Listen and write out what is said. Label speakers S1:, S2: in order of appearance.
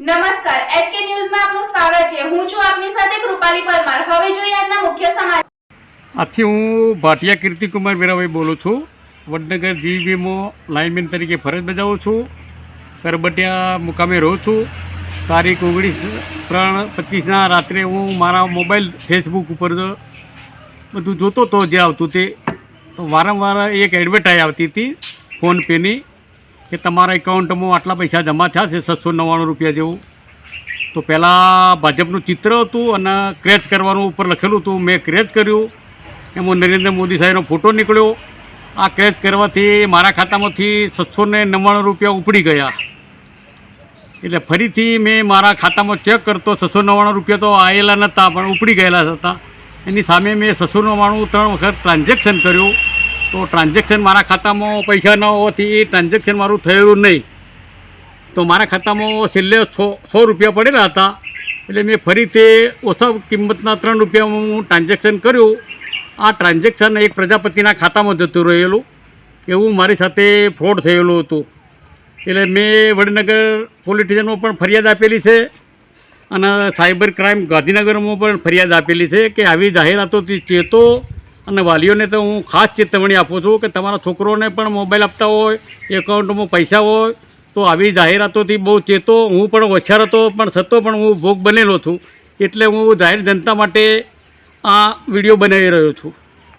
S1: નમસ્કાર એચકે ન્યૂઝમાં આપનું સ્વાગત છે. હું છું આપની સાથે કૃપાલી પરમાર. હવે જોઈએ આજના મુખ્ય સમાચાર.
S2: આથી હું ભાટિયા કીર્તિકુમાર વીરાભાઈ બોલું છું. વડનગર જીબીમાં લાઇનમેન તરીકે ફરજ બજાવું છું. કરબટિયા મુકામે રહું છું. તારીખ ઓગણીસ ત્રણ પચીસના રાત્રે હું મારા મોબાઈલ ફેસબુક ઉપર બધું જોતો હતો જે આવતું તે. તો વારંવાર એક એડવર્ટાઈઝ આવતી હતી ફોનપેની કે તમારા એકાઉન્ટમાં આટલા પૈસા જમા થયા છે, સાતસો નવ્વાણું રૂપિયા જેવું. તો પહેલાં ભાજપનું ચિત્ર હતું અને ક્રેચ કરવાનું ઉપર લખેલું હતું, મેં ક્રેચ કર્યું. એમાં નરેન્દ્ર મોદી સાહેબનો ફોટો નીકળ્યો. આ ક્રેચ કરવાથી મારા ખાતામાંથી છસો ને નવ્વાણું રૂપિયા ઉપડી ગયા. એટલે ફરીથી મેં મારા ખાતામાં ચેક કરતો છસો નવ્વાણું રૂપિયા તો આવેલા નહોતા, પણ ઉપડી ગયેલા હતા. એની સામે મેં છસો નવ્વાણું ત્રણ વખત ટ્રાન્ઝેક્શન કર્યું. તો ટ્રાન્ઝેક્શન મારા ખાતામાં પૈસા ન હોવાથી એ ટ્રાન્ઝેક્શન મારું થયેલું નહીં. તો મારા ખાતામાં છેલ્લે સો સો રૂપિયા પડેલા હતા. એટલે મેં ફરીથી ઓછા કિંમતના ત્રણ રૂપિયામાં હું ટ્રાન્ઝેક્શન કર્યું. આ ટ્રાન્ઝેક્શન એક પ્રજાપતિના ખાતામાં જતું રહેલું એવું મારી સાથે ફ્રોડ થયેલું હતું. એટલે મેં વડનગર પોલીસ પણ ફરિયાદ આપેલી છે અને સાયબર ક્રાઇમ ગાંધીનગરમાં પણ ફરિયાદ આપેલી છે કે આવી જાહેરાતોથી ચેતો અને વાલીઓને તો હું ખાસ ચેતવણી આપું છું કે તમારા છોકરોને પણ મોબાઈલ આપતા હોય, એકાઉન્ટમાં પૈસા હોય, તો આવી જાહેરાતોથી બહુ ચેતો હું પણ ઓછાર હતો, પણ થતો પણ હું ભોગ બનેલો છું. એટલે હું જાહેર જનતા માટે આ વીડિયો બનાવી રહ્યો છું.